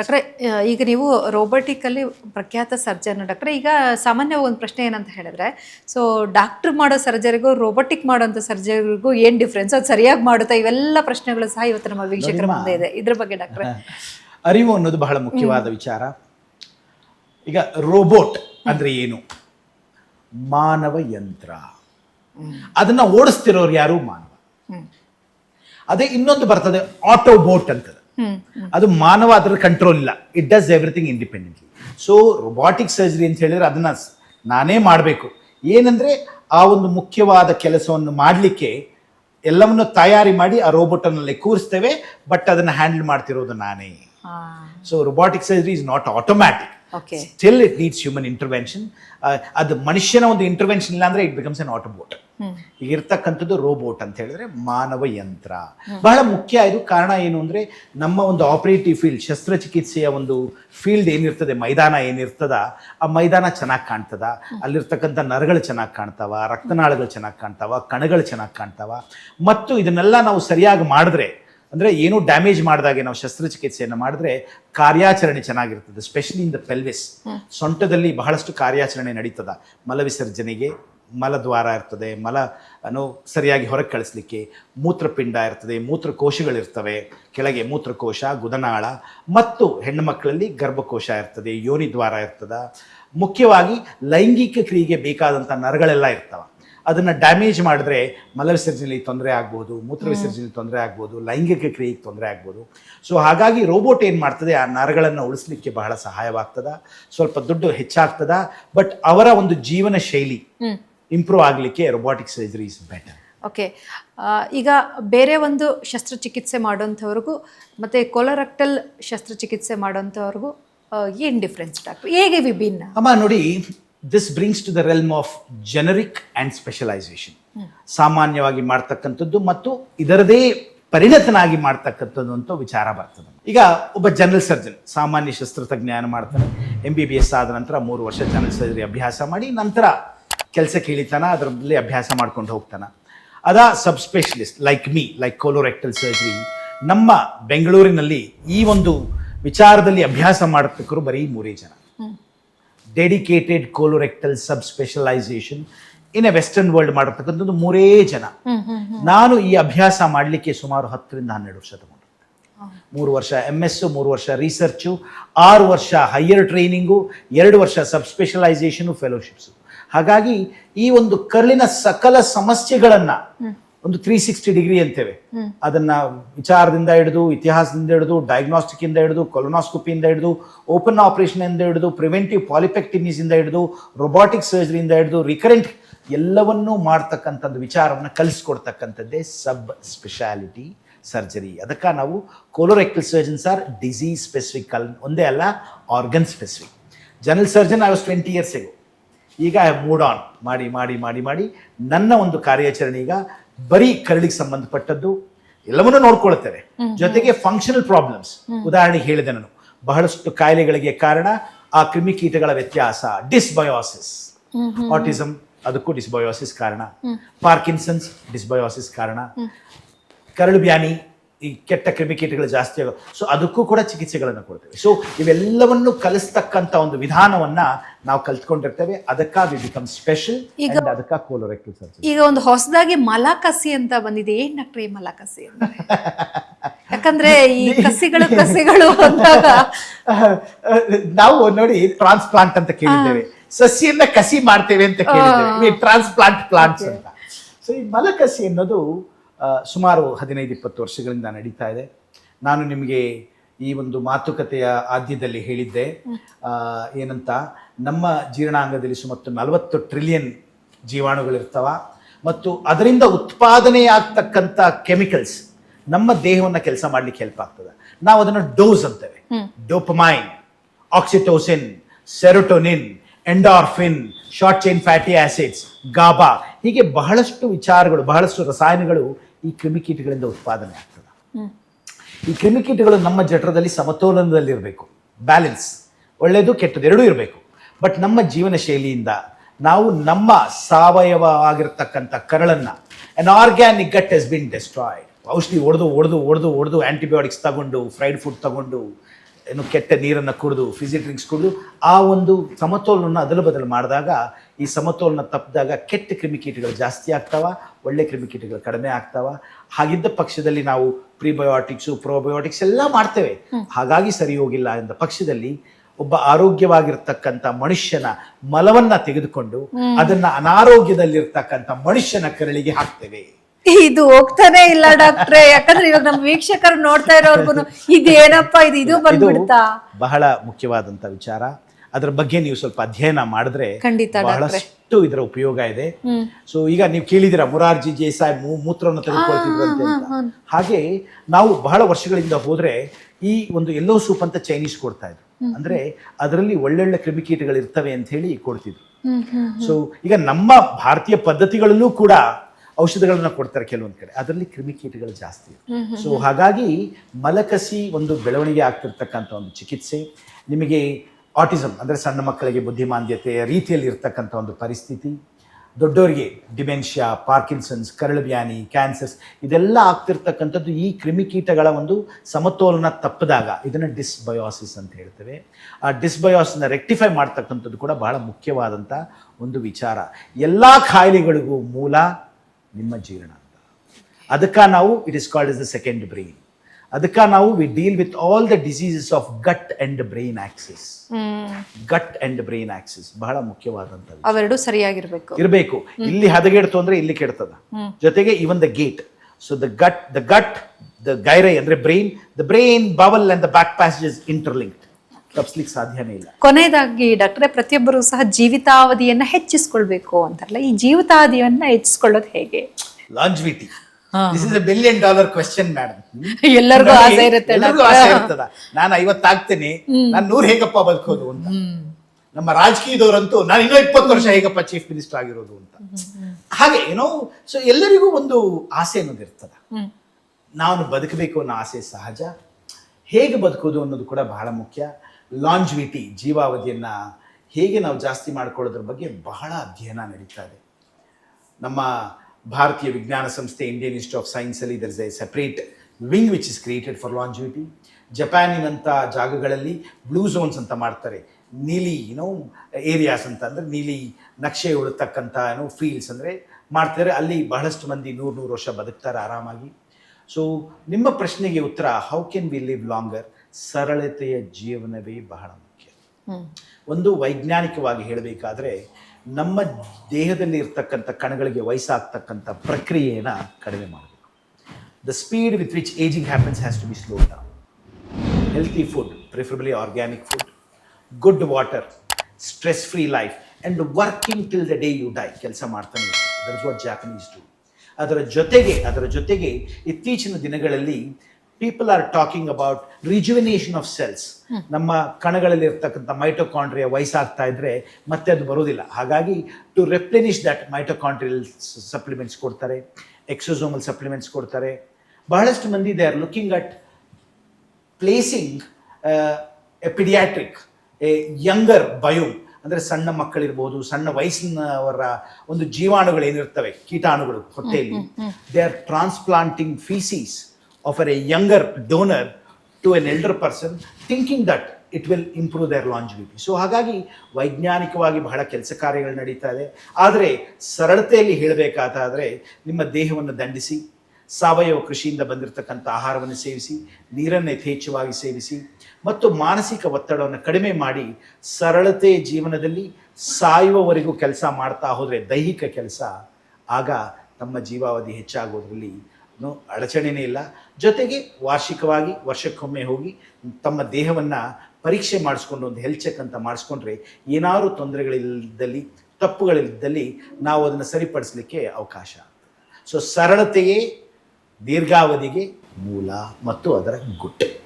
ಡಾಕ್ಟ್ರೆ ಈಗ ನೀವು ರೋಬೋಟಿಕಲ್ಲಿ ಪ್ರಖ್ಯಾತ ಸರ್ಜನ್ ಡಾಕ್ಟ್ರೆ ಈಗ ಸಾಮಾನ್ಯ ಒಂದು ಪ್ರಶ್ನೆ ಏನಂತ ಹೇಳಿದ್ರೆ ಸೊ ಡಾಕ್ಟ್ರ್ ಮಾಡೋ ಸರ್ಜರಿಗೂ ರೋಬೋಟಿಕ್ ಮಾಡೋಂಥ ಸರ್ಜರಿಗೂ ಏನು ಡಿಫ್ರೆನ್ಸ್ ಅದು ಸರಿಯಾಗಿ ಮಾಡುತ್ತಾ? ಇವೆಲ್ಲ ಪ್ರಶ್ನೆಗಳು ಸಹ ಇವತ್ತು ನಮ್ಮ ವೀಕ್ಷಕರ ಮುಂದೆ ಇದೆ. ಇದ್ರ ಬಗ್ಗೆ ಡಾಕ್ಟ್ರೆ. ಅರಿವು ಅನ್ನೋದು ಬಹಳ ಮುಖ್ಯವಾದ ವಿಚಾರ. ಈಗ ರೋಬೋಟ್ ಅಂದ್ರೆ ಏನು? ಮಾನವ ಯಂತ್ರ. ಅದನ್ನ ಓಡಿಸ್ತಿರೋರು ಯಾರು? ಮಾನವ. ಅದೇ ಇನ್ನೊಂದು ಬರ್ತದೆ ಆಟೋಬೋಟ್ ಅಂತದ. ಅದು ಮಾನವ ಅದರ ಕಂಟ್ರೋಲ್ ಇಲ್ಲ. It does everything independently so robotic surgery ಅಂತ ಹೇಳಿದ್ರೆ ಅದನ್ನ ನಾನೇ ಮಾಡಬೇಕು. ಏನಂದ್ರೆ ಆ ಒಂದು ಮುಖ್ಯವಾದ ಕೆಲಸವನ್ನು ಮಾಡಲಿಕ್ಕೆ ಎಲ್ಲವನ್ನು ತಯಾರಿ ಮಾಡಿ ಆ ರೋಬೋಟ್ ಅಲ್ಲಿ ಕೂರಿಸ್ತೇವೆ ಬಟ್ ಅದನ್ನ ಹ್ಯಾಂಡಲ್ ಮಾಡ್ತಿರೋದು ನಾನೇ. So robotic surgery is not automatic still it needs human intervention ಅದು ಮನುಷ್ಯನ ಒಂದು ಇಂಟರ್ವೆನ್ಷನ್ ಇಲ್ಲ ಅಂದ್ರೆ ಇಟ್ ಬಿಕಮ್ಸ್ ಅನ್ ಆಟೋಬೋಟ್ ಈಗ ಇರ್ತಕ್ಕಂಥದ್ದು ರೋಬೋಟ್ ಅಂತ ಹೇಳಿದ್ರೆ ಮಾನವ ಯಂತ್ರ. ಬಹಳ ಮುಖ್ಯ ಇದು. ಕಾರಣ ಏನು ಅಂದ್ರೆ ನಮ್ಮ ಒಂದು ಆಪರೇಟಿವ್ ಫೀಲ್ಡ್ ಶಸ್ತ್ರಚಿಕಿತ್ಸೆಯ ಒಂದು ಫೀಲ್ಡ್ ಏನಿರ್ತದೆ ಮೈದಾನ ಏನಿರ್ತದ ಆ ಮೈದಾನ ಚೆನ್ನಾಗಿ ಕಾಣ್ತದ. ಅಲ್ಲಿರ್ತಕ್ಕಂಥ ನರಗಳು ಚೆನ್ನಾಗಿ ಕಾಣ್ತಾವ ರಕ್ತನಾಳಗಳು ಚೆನ್ನಾಗಿ ಕಾಣ್ತಾವ ಕಣಗಳು ಚೆನ್ನಾಗಿ ಕಾಣ್ತಾವ. ಮತ್ತು ಇದನ್ನೆಲ್ಲ ನಾವು ಸರಿಯಾಗಿ ಮಾಡಿದ್ರೆ ಅಂದ್ರೆ ಏನು ಡ್ಯಾಮೇಜ್ ಮಾಡಿದಾಗೆ ನಾವು ಶಸ್ತ್ರಚಿಕಿತ್ಸೆಯನ್ನು ಮಾಡಿದ್ರೆ ಕಾರ್ಯಾಚರಣೆ ಚೆನ್ನಾಗಿರ್ತದೆ ಸ್ಪೆಷಲಿ ಇನ್ ದ ಪೆಲ್ವಿಸ್ ಸೊಂಟದಲ್ಲಿ ಬಹಳಷ್ಟು ಕಾರ್ಯಾಚರಣೆ ನಡೀತದ ಮಲವಿಸರ್ಜನೆಗೆ ಮಲದ್ವಾರ ಇರ್ತದೆ ಮಲ ಅನ್ನು ಸರಿಯಾಗಿ ಹೊರಗೆ ಕಳಿಸ್ಲಿಕ್ಕೆ ಮೂತ್ರಪಿಂಡ ಇರ್ತದೆ ಮೂತ್ರಕೋಶಗಳಿರ್ತವೆ ಕೆಳಗೆ ಮೂತ್ರಕೋಶ ಗುದನಾಳ ಮತ್ತು ಹೆಣ್ಣು ಮಕ್ಕಳಲ್ಲಿ ಗರ್ಭಕೋಶ ಇರ್ತದೆ ಯೋನಿ ದ್ವಾರ ಇರ್ತದೆ. ಮುಖ್ಯವಾಗಿ ಲೈಂಗಿಕ ಕ್ರಿಯೆಗೆ ಬೇಕಾದಂಥ ನರಗಳೆಲ್ಲ ಇರ್ತವೆ. ಅದನ್ನು ಡ್ಯಾಮೇಜ್ ಮಾಡಿದ್ರೆ ಮಲವಿಸರ್ಜನೆಯಲ್ಲಿ ತೊಂದರೆ ಆಗ್ಬೋದು ಮೂತ್ರ ವಿಸರ್ಜನೆಯಲ್ಲಿ ತೊಂದರೆ ಆಗ್ಬೋದು ಲೈಂಗಿಕ ಕ್ರಿಯೆಗೆ ತೊಂದರೆ ಆಗ್ಬೋದು. ಸೊ ಹಾಗಾಗಿ ರೋಬೋಟ್ ಏನು ಮಾಡ್ತದೆ ಆ ನರಗಳನ್ನು ಉಳಿಸ್ಲಿಕ್ಕೆ ಬಹಳ ಸಹಾಯವಾಗ್ತದ. ಸ್ವಲ್ಪ ದುಡ್ಡು ಹೆಚ್ಚಾಗ್ತದ ಬಟ್ ಅವರ ಒಂದು ಜೀವನ ಶೈಲಿ ಇಂಪ್ರೂವ್ ಆಗಲಿಕ್ಕೆ robotic surgery is better okay ಈಗ ಬೇರೆ ಒಂದು ಶಸ್ತ್ರಚಿಕಿತ್ಸೆ ಮಾಡೋಂಥವ್ರಿಗೂ ಮತ್ತು ಕೊಲರಕ್ಟಲ್ ಶಸ್ತ್ರಚಿಕಿತ್ಸೆ ಮಾಡೋಂಥವ್ರಿಗೂ ಏನು ಡಿಫ್ರೆನ್ಸ್ ಡಾಕ್ಟರ್? ಹೇಗೆ ವಿಭಿನ್ನ? ಅಮ್ಮ ನೋಡಿ this brings to the realm of generic and specialisation ಸಾಮಾನ್ಯವಾಗಿ ಮಾಡ್ತಕ್ಕಂಥದ್ದು ಮತ್ತು ಇದರದೇ ಪರಿಣತನಾಗಿ ಮಾಡ್ತಕ್ಕಂಥದ್ದು ಅಂತ ವಿಚಾರ ಬರ್ತದೆ. ಈಗ ಒಬ್ಬ ಜನರಲ್ ಸರ್ಜನ್ ಸಾಮಾನ್ಯ ಶಸ್ತ್ರತಜ್ಞಾನ ಮಾಡ್ತಾನೆ ಎಂ ಬಿ ಬಿ ಎಸ್ ಆದ ನಂತರ ಮೂರು ವರ್ಷ ಜನರಲ್ ಸರ್ಜರಿ ಅಭ್ಯಾಸ ಮಾಡಿ ನಂತರ ಕೆಲಸಕ್ಕೆ ಇಳಿತಾನ ಅದರಲ್ಲಿ ಅಭ್ಯಾಸ ಮಾಡ್ಕೊಂಡು ಹೋಗ್ತಾನ. ಅದ sub specialist like me like colorectal surgery ನಮ್ಮ ಬೆಂಗಳೂರಿನಲ್ಲಿ ಈ ಒಂದು ವಿಚಾರದಲ್ಲಿ ಅಭ್ಯಾಸ ಮಾಡತಕ್ಕರು ಬರೀ ಮೂರೇ ಜನ. Dedicated colorectal sub specialisation in a western world ಮಾಡಿರ್ತಕ್ಕಂಥದ್ದು ಮೂರೇ ಜನ. ನಾನು ಈ ಅಭ್ಯಾಸ ಮಾಡಲಿಕ್ಕೆ ಸುಮಾರು ಹತ್ತರಿಂದ ಹನ್ನೆರಡು ವರ್ಷ ತಗೊಂಡು. ಮೂರು ವರ್ಷ ಎಂ ಎಸ್ ಮೂರು ವರ್ಷ ರಿಸರ್ಚು ಆರು ವರ್ಷ ಹೈಯರ್ ಟ್ರೈನಿಂಗು ಎರಡು ವರ್ಷ ಸಬ್ ಸ್ಪೆಷಲೈಸೇಷನು ಫೆಲೋಶಿಪ್ಸು ಹಾಗಾಗಿ ಈ ಒಂದು ಕರುಳಿನ ಸಕಲ ಸಮಸ್ಯೆಗಳನ್ನ ಒಂದು ತ್ರೀ ಸಿಕ್ಸ್ಟಿ ಡಿಗ್ರಿ ಅಂತೇವೆ. ಅದನ್ನ ವಿಚಾರದಿಂದ ಹಿಡಿದು ಇತಿಹಾಸದಿಂದ ಹಿಡಿದು ಡಯಾಗ್ನೋಸ್ಟಿಕ್ ಇಂದ ಹಿಡಿದು ಕೊಲೊನಾಸ್ಕೋಪಿಯಿಂದ ಹಿಡಿದು ಓಪನ್ ಆಪರೇಷನ್ ಇಂದ ಹಿಡಿದು ಪ್ರಿವೆಂಟಿವ್ ಪಾಲಿಪೆಕ್ಟಿನೀಸ್ ಇಂದ ಹಿಡಿದು ರೊಬಾಟಿಕ್ ಸರ್ಜರಿಯಿಂದ ಹಿಡಿದು ರಿಕರೆಂಟ್ ಎಲ್ಲವನ್ನೂ ಮಾಡ್ತಕ್ಕಂಥದ್ದು ವಿಚಾರವನ್ನು ಕಲಿಸ್ಕೊಡ್ತಕ್ಕಂಥದ್ದೇ ಸಬ್ ಸ್ಪೆಷಾಲಿಟಿ ಸರ್ಜರಿ ಅದಕ್ಕೆ ನಾವು colorectal surgeons are disease specific ಅಲ್ ಒಂದೇ ಅಲ್ಲ organ specific general surgeon I was twenty years ago ಈಗ ಐ ಮೂಡ್ ಆನ್ ಮಾಡಿ ಮಾಡಿ ಮಾಡಿ ಮಾಡಿ. ನನ್ನ ಒಂದು ಕಾರ್ಯಾಚರಣೆ ಈಗ ಬರೀ ಕರಳಿಗೆ ಸಂಬಂಧಪಟ್ಟದ್ದು ಎಲ್ಲವನ್ನೂ ನೋಡ್ಕೊಳ್ತೇವೆ ಜೊತೆಗೆ ಫಂಕ್ಷನಲ್ ಪ್ರಾಬ್ಲಮ್ಸ್ ಉದಾಹರಣೆಗೆ ಹೇಳಿದೆ ನಾನು. ಬಹಳಷ್ಟು ಕಾಯಿಲೆಗಳಿಗೆ ಕಾರಣ ಆ ಕ್ರಿಮಿಕೀಟಗಳ ವ್ಯತ್ಯಾಸ ಡಿಸ್ಬಯೋಸಿಸ್ ಆಟಿಸಮ್ ಅದಕ್ಕೂ ಡಿಸ್ಬಯೋಸಿಸ್ ಕಾರಣ. ಪಾರ್ಕಿನ್ಸನ್ಸ್ ಡಿಸ್ಬಯೋಸಿಸ್ ಕಾರಣ. ಕರಳು ಬ್ಯಾನಿ ಈ ಕೆಟ್ಟ ಕ್ರಿಮಿಕೀಟಗಳು ಜಾಸ್ತಿ ಆಗೋ ಸೊ ಅದಕ್ಕೂ ಕೂಡ ಚಿಕಿತ್ಸೆಗಳನ್ನು ಕೊಡ್ತೇವೆ. ಸೊ ಇವೆಲ್ಲವನ್ನು ಕಲಿಸ್ತಕ್ಕಂಥ ಒಂದು ವಿಧಾನವನ್ನ ನಾವು ಕಲ್ತ್ಕೊಂಡಿರ್ತೇವೆ. ಅದಕ್ಕಾಗಿ ಬಿಕಮ್ ಸ್ಪೆಷಲ್ ಈಗ- ಅದಕ್ಕ ಕೋಲೋರೆಕ್ಟಲ್ ಸರ್ಜರಿ ಈಗ ಒಂದು ಹೊಸದಾಗಿ ಮಲಾಕಸಿ ಅಂತ ಬಂದಿದೆ. ಏನ್ ಡಾಕ್ಟ್ರೆ ಈ ಮಲಾಕಸಿ ಯಾಕಂದ್ರೆ ಈ ಕಸಿಗಳು ಕಸಿಗಳು ಅಂದಾಗ ನಾವು ನೋಡಿ ಟ್ರಾನ್ಸ್ಪ್ಲಾಂಟ್ ಅಂತ ಕೇಳಿದ್ದೇವೆ. ಸಸಿಯನ್ನ ಕಸಿ ಮಾಡ್ತೇವೆ ಅಂತ ಕೇಳಿದ್ದೇವೆ. ಟ್ರಾನ್ಸ್ಪ್ಲಾಂಟ್ ಪ್ಲಾಂಟ್ಸ್ ಅಂತ. ಸೊ ಈ ಮಲಕಸಿ ಅನ್ನೋದು ಸುಮಾರು ಹದಿನೈದು ಇಪ್ಪತ್ತು ವರ್ಷಗಳಿಂದ ನಡೀತಾ ಇದೆ. ನಾನು ನಿಮಗೆ ಈ ಒಂದು ಮಾತುಕತೆಯ ಆದ್ಯದಲ್ಲಿ ಹೇಳಿದ್ದೆ. ಏನಂತ ನಮ್ಮ ಜೀರ್ಣಾಂಗದಲ್ಲಿ ಸುಮಾರು ನಲವತ್ತು ಟ್ರಿಲಿಯನ್ ಜೀವಾಣುಗಳಿರ್ತವ ಮತ್ತು ಅದರಿಂದ ಉತ್ಪಾದನೆಯಾಗ್ತಕ್ಕಂಥ ಕೆಮಿಕಲ್ಸ್ ನಮ್ಮ ದೇಹವನ್ನು ಕೆಲಸ ಮಾಡಲಿಕ್ಕೆ ಹೆಲ್ಪ್ ಆಗ್ತದೆ. ನಾವು ಅದನ್ನು dose ಅಂತೇವೆ. Dopamine oxytocin serotonin endorphin short chain fatty acids GABA ಹೀಗೆ ಬಹಳಷ್ಟು ವಿಚಾರಗಳು ಬಹಳಷ್ಟು ರಸಾಯನಗಳು ಈ ಕ್ರಿಮಿಕೀಟಗಳಿಂದ ಉತ್ಪಾದನೆ ಆಗ್ತದೆ. ಈ ಕ್ರಿಮಿಕೀಟಗಳು ನಮ್ಮ ಜಠರದಲ್ಲಿ ಸಮತೋಲನದಲ್ಲಿರಬೇಕು. ಬ್ಯಾಲೆನ್ಸ್ ಒಳ್ಳೆಯದು ಕೆಟ್ಟದ್ದು ಎರಡೂ ಇರಬೇಕು. ಬಟ್ ನಮ್ಮ ಜೀವನ ಶೈಲಿಯಿಂದ ನಾವು ನಮ್ಮ ಸಾವಯವ ಆಗಿರ್ತಕ್ಕಂಥ ಕರಳನ್ನ an organic gut has been destroyed ಔಷಧಿ ಹೊಡೆದು ಒಡೆದು ಹೊಡೆದು ಒಡೆದು ಆಂಟಿಬಯೋಟಿಕ್ಸ್ ತಗೊಂಡು ಫ್ರೈಡ್ ಫುಡ್ ತಗೊಂಡು ಏನು ಕೆಟ್ಟ ನೀರನ್ನು ಕುಡಿದು ಫಿಸಿ ಡ್ರಿಂಕ್ಸ್ ಕುಡಿದು ಆ ಒಂದು ಸಮತೋಲನ ಅದಲು ಬದಲು ಮಾಡಿದಾಗ ಈ ಸಮತೋಲನ ತಪ್ಪಿದಾಗ ಕೆಟ್ಟ ಕ್ರಿಮಿಕೀಟಗಳು ಜಾಸ್ತಿ ಆಗ್ತಾವ ಒಳ್ಳೆ ಕ್ರಿಮಿಕೀಟಗಳು ಕಡಿಮೆ ಆಗ್ತಾವ. ಹಾಗಿದ್ದ ಪಕ್ಷದಲ್ಲಿ ನಾವು ಪ್ರಿಬಯೋಟಿಕ್ಸು ಪ್ರೋಬಯೋಟಿಕ್ಸ್ ಎಲ್ಲ ಮಾಡ್ತೇವೆ. ಹಾಗಾಗಿ ಸರಿ ಹೋಗಿಲ್ಲ ಎಂದ ಪಕ್ಷದಲ್ಲಿ ಒಬ್ಬ ಆರೋಗ್ಯವಾಗಿರ್ತಕ್ಕಂಥ ಮನುಷ್ಯನ ಮಲವನ್ನ ತೆಗೆದುಕೊಂಡು ಅದನ್ನ ಅನಾರೋಗ್ಯದಲ್ಲಿರ್ತಕ್ಕಂಥ ಮನುಷ್ಯನ ಕರಳಿಗೆ ಹಾಕ್ತೇವೆ. ಇದು ಹೋಗ್ತಾನೆ ಇಲ್ಲ ಡಾಕ್ಟ್ರೆ ಯಾಕಂದ್ರೆ ಇವಾಗ ನಮ್ಮ ವೀಕ್ಷಕರು ನೋಡ್ತಾ ಇರೋರ್ಗು ಇದೇನಪ್ಪ ಇದು ಇದು ಬಂದ್ಬಿಡ್ತಾ? ಬಹಳ ಮುಖ್ಯವಾದಂತ ವಿಚಾರ. ಅದರ ಬಗ್ಗೆ ನೀವು ಸ್ವಲ್ಪ ಅಧ್ಯಯನ ಮಾಡಿದ್ರೆ ಖಂಡಿತ ಬಹಳಷ್ಟು ಇದರ ಉಪಯೋಗ ಇದೆ. ಸೊ ಈಗ ನೀವು ಕೇಳಿದಿರ ಮುರಾರ್ಜಿ ಜೇ ಮೂ- ಮೂತ್ರವನ್ನು ತೆಗೆದುಕೊಳ್ತಿದ್ರು ಅಂತ. ಹಾಗೆ ನಾವು ಬಹಳ ವರ್ಷಗಳಿಂದ ಹೋದ್ರೆ ಈ ಒಂದು ಎಲ್ಲೋ ಸೂಪ್ ಅಂತ ಚೈನೀಸ್ ಕೊಡ್ತಾ ಇದ್ರು. ಅಂದ್ರೆ ಅದರಲ್ಲಿ ಒಳ್ಳೊಳ್ಳೆ ಕ್ರಿಮಿಕೀಟಗಳು ಇರ್ತವೆ ಅಂತ ಹೇಳಿ ಕೊಡ್ತಿದ್ರು. ಸೊ ಈಗ ನಮ್ಮ ಭಾರತೀಯ ಪದ್ಧತಿಗಳಲ್ಲೂ ಕೂಡ ಔಷಧಗಳನ್ನ ಕೊಡ್ತಾರೆ ಕೆಲವೊಂದು ಕಡೆ. ಅದರಲ್ಲಿ ಕ್ರಿಮಿಕೀಟಗಳು ಜಾಸ್ತಿ ಸೊ ಹಾಗಾಗಿ ಮಲಕಸಿ ಒಂದು ಬೆಳವಣಿಗೆ ಆಗ್ತಿರ್ತಕ್ಕಂಥ ಒಂದು ಚಿಕಿತ್ಸೆ ನಿಮಗೆ ಆಟಿಸಮ್ ಅಂದರೆ ಸಣ್ಣ ಮಕ್ಕಳಿಗೆ ಬುದ್ಧಿಮಾಂದ್ಯತೆಯ ರೀತಿಯಲ್ಲಿ ಇರ್ತಕ್ಕಂಥ ಒಂದು ಪರಿಸ್ಥಿತಿ ದೊಡ್ಡವರಿಗೆ ಡಿಮೆನ್ಷಿಯಾ ಪಾರ್ಕಿನ್ಸನ್ಸ್ ಕರಳುಬ್ಯಾನಿ ಕ್ಯಾನ್ಸರ್ಸ್ ಇದೆಲ್ಲ ಆಗ್ತಿರ್ತಕ್ಕಂಥದ್ದು ಈ ಕ್ರಿಮಿಕೀಟಗಳ ಒಂದು ಸಮತೋಲನ ತಪ್ಪಿದಾಗ ಇದನ್ನು ಡಿಸ್ಬಯೋಸಿಸ್ ಅಂತ ಹೇಳ್ತೇವೆ. ಆ ಡಿಸ್ಬಯೋಸಿಸ್ನ ರೆಕ್ಟಿಫೈ ಮಾಡ್ತಕ್ಕಂಥದ್ದು ಕೂಡ ಬಹಳ ಮುಖ್ಯವಾದಂಥ ಒಂದು ವಿಚಾರ. ಎಲ್ಲ ಖಾಯಿಲೆಗಳಿಗೂ ಮೂಲ ನಿಮ್ಮ ಜೀರ್ಣ ಅಂತ. ಅದಕ್ಕೆ ನಾವು it is called is the second brain ಅದಕ್ಕೆ ನಾವು we deal with all the diseases of gut and brain axis gut and brain axis ಬಹಳ ಮುಖ್ಯವಾದಂಥದ್ದು ಅವೆರಡು ಸರಿಯಾಗಿರ್ಬೇಕು. ಇರಬೇಕು. ಇಲ್ಲಿ ಹದಗೆಡ್ತು ಅಂದ್ರೆ ಇಲ್ಲಿ ಕೆಡ್ತದ. ಜೊತೆಗೆ even the gate so the gut the gut the gyri ಅಂದ್ರೆ brain the brain bowel and the back passages interlinked ತಪ್ಸ್ಲಿಕ್ಕೆ ಸಾಧ್ಯನೇ ಇಲ್ಲ. ಕೊನೆಯದಾಗಿ ಡಾಕ್ಟ್ರೆ ಪ್ರತಿಯೊಬ್ಬರು ಸಹ ಜೀವಿತಾವಧಿಯನ್ನ ಹೆಚ್ಚಿಸ್ಕೊಳ್ಬೇಕು ಅಂತಾರಲ್ಲ ಈ ಜೀವಿತಾವಧಿಯನ್ನ ಹೆಚ್ಚಿಸ್ಕೊಳ್ಳೋದು ಹೇಗೆ? Longevity this is a billion dollar question madam ಎಲ್ಲರಿಗೂ ಆಸೆ ಇರುತ್ತೆ ಎಲ್ಲರಿಗೂ ಆಸೆ ಇರ್ತದ. ನಾನು ಐವತ್ತಾಗ್ತೇನೆ ನಾನು ನೂರ್ ಹೇಗಪ್ಪ ಬದುಕೋದು ಅಂತ. ನಮ್ಮ ರಾಜಕೀಯದವರಂತೂ ನಾನು ಇನ್ನೂ ಇಪ್ಪತ್ತು ವರ್ಷ ಹೇಗಪ್ಪ ಚೀಫ್ ಮಿನಿಸ್ಟರ್ ಆಗಿರೋದು ಅಂತ. ಹಾಗೆ ಏನೋ ಸೊ ಎಲ್ಲರಿಗೂ ಒಂದು ಆಸೆ ಅನ್ನೋದು ಇರ್ತದ. ನಾನು ಬದುಕಬೇಕು ಅನ್ನೋ ಆಸೆ ಸಹಜ. ಹೇಗೆ ಬದುಕೋದು ಅನ್ನೋದು ಕೂಡ ಬಹಳ ಮುಖ್ಯ. ಲಾಂಜ್ವಿಟಿ, ಜೀವಾವಧಿಯನ್ನು ಹೇಗೆ ನಾವು ಜಾಸ್ತಿ ಮಾಡ್ಕೊಳ್ಳೋದ್ರ ಬಗ್ಗೆ ಬಹಳ ಅಧ್ಯಯನ ನಡೀತಾ ಇದೆ. ನಮ್ಮ ಭಾರತೀಯ ವಿಜ್ಞಾನ ಸಂಸ್ಥೆ Indian institute of ಸೈನ್ಸಲ್ಲಿ there is a separate wing which is created for longevity ಜಪಾನಿನಂಥ ಜಾಗಗಳಲ್ಲಿ ಬ್ಲೂ ಝೋನ್ಸ್ ಅಂತ ಮಾಡ್ತಾರೆ. ನೀಲಿ ಏನೋ ಏರಿಯಾಸ್ ಅಂತ ಅಂದರೆ ನೀಲಿ ನಕ್ಷೆ ಉಳಿತಕ್ಕಂಥ ಏನೋ ಫೀಲ್ಡ್ಸ್ ಅಂದರೆ ಮಾಡ್ತಾರೆ. ಅಲ್ಲಿ ಬಹಳಷ್ಟು ಮಂದಿ ನೂರು ನೂರು ವರ್ಷ ಬದುಕ್ತಾರೆ ಆರಾಮಾಗಿ. ಸೊ ನಿಮ್ಮ ಪ್ರಶ್ನೆಗೆ ಉತ್ತರ how can we live longer ಸರಳತೆಯ ಜೀವನವೇ ಬಹಳ ಮುಖ್ಯ. ಒಂದು ವೈಜ್ಞಾನಿಕವಾಗಿ ಹೇಳಬೇಕಾದ್ರೆ ನಮ್ಮ ದೇಹದಲ್ಲಿ ಇರ್ತಕ್ಕಂಥ ಕಣಗಳಿಗೆ ವಯಸ್ಸಾಗ್ತಕ್ಕಂಥ ಪ್ರಕ್ರಿಯೆಯನ್ನು ಕಡಿಮೆ ಮಾಡಬೇಕು. The speed with which ageing happens has to be slow down healthy food preferably organic food good water stress free life and working till the day you die ಕೆಲಸ ಮಾಡ್ತಾನೆ that is what Japanese do ಅದರ ಜೊತೆಗೆ ಅದರ ಜೊತೆಗೆ ಇತ್ತೀಚಿನ ದಿನಗಳಲ್ಲಿ people are talking about rejuvenation of cells ನಮ್ಮ ಕಣಗಳಲ್ಲಿ ಇರ್ತಕ್ಕಂಥ ಮೈಟೋಕಾಂಡ್ರಿಯ ವಯಸ್ಸಾಗ್ತಾ ಇದ್ರೆ ಮತ್ತೆ ಅದು ಬರೋದಿಲ್ಲ ಹಾಗಾಗಿ to replenish that mitochondrial supplements ಕೊಡ್ತಾರೆ ಎಕ್ಸೋಸೋಮಲ್ ಸಪ್ಲಿಮೆಂಟ್ಸ್ ಕೊಡ್ತಾರೆ. ಬಹಳಷ್ಟು ಮಂದಿ they are looking at placing a paediatric a younger bio ಅಂದರೆ ಸಣ್ಣ ಮಕ್ಕಳಿರ್ಬೋದು ಸಣ್ಣ ವಯಸ್ಸಿನವರ ಒಂದು ಜೀವಾಣುಗಳು ಏನಿರ್ತವೆ ಕೀಟಾಣುಗಳು ಹೊಟ್ಟೆಯಲ್ಲಿ. They are transplanting faeces of a a younger donor to an person thinking that it will improve their longevity so ಹಾಗಾಗಿ ವೈಜ್ಞಾನಿಕವಾಗಿ ಬಹಳ ಕೆಲಸ ಕಾರ್ಯಗಳು ನಡೀತಾ ಇದೆ. ಆದರೆ ಸರಳತೆಯಲ್ಲಿ ಹೇಳಬೇಕಾದರೆ ನಿಮ್ಮ ದೇಹವನ್ನು ದಂಡಿಸಿ, ಸಾವಯವ ಕೃಷಿಯಿಂದ ಬಂದಿರತಕ್ಕಂಥ ಆಹಾರವನ್ನು ಸೇವಿಸಿ, ನೀರನ್ನು ಯಥೇಚ್ಛವಾಗಿ ಸೇವಿಸಿ, ಮತ್ತು ಮಾನಸಿಕ ಒತ್ತಡವನ್ನು ಕಡಿಮೆ ಮಾಡಿ ಸರಳತೆ ಜೀವನದಲ್ಲಿ ಸಾಯುವವರೆಗೂ ಕೆಲಸ ಮಾಡ್ತಾ ಹೋದರೆ ದೈಹಿಕ ಕೆಲಸ, ಆಗ ತಮ್ಮ ಜೀವಾವಧಿ ಹೆಚ್ಚಾಗೋದ್ರಲ್ಲಿ ಅಡಚಣೆನೇ ಇಲ್ಲ. ಜೊತೆಗೆ ವಾರ್ಷಿಕವಾಗಿ ವರ್ಷಕ್ಕೊಮ್ಮೆ ಹೋಗಿ ತಮ್ಮ ದೇಹವನ್ನು ಪರೀಕ್ಷೆ ಮಾಡಿಸ್ಕೊಂಡು ಒಂದು ಹೆಲ್ತ್ ಚೆಕ್ ಅಂತ ಮಾಡಿಸ್ಕೊಂಡ್ರೆ ಏನಾದರೂ ತೊಂದರೆಗಳಿಲ್ಲದಲ್ಲಿ ತಪ್ಪುಗಳಿದ್ದಲ್ಲಿ ನಾವು ಅದನ್ನು ಸರಿಪಡಿಸಲಿಕ್ಕೆ ಅವಕಾಶ. ಸೊ ಸರಳತೆಯೇ ದೀರ್ಘಾವಧಿಗೆ ಮೂಲ ಮತ್ತು ಅದರ ಗುಟ್ಟು.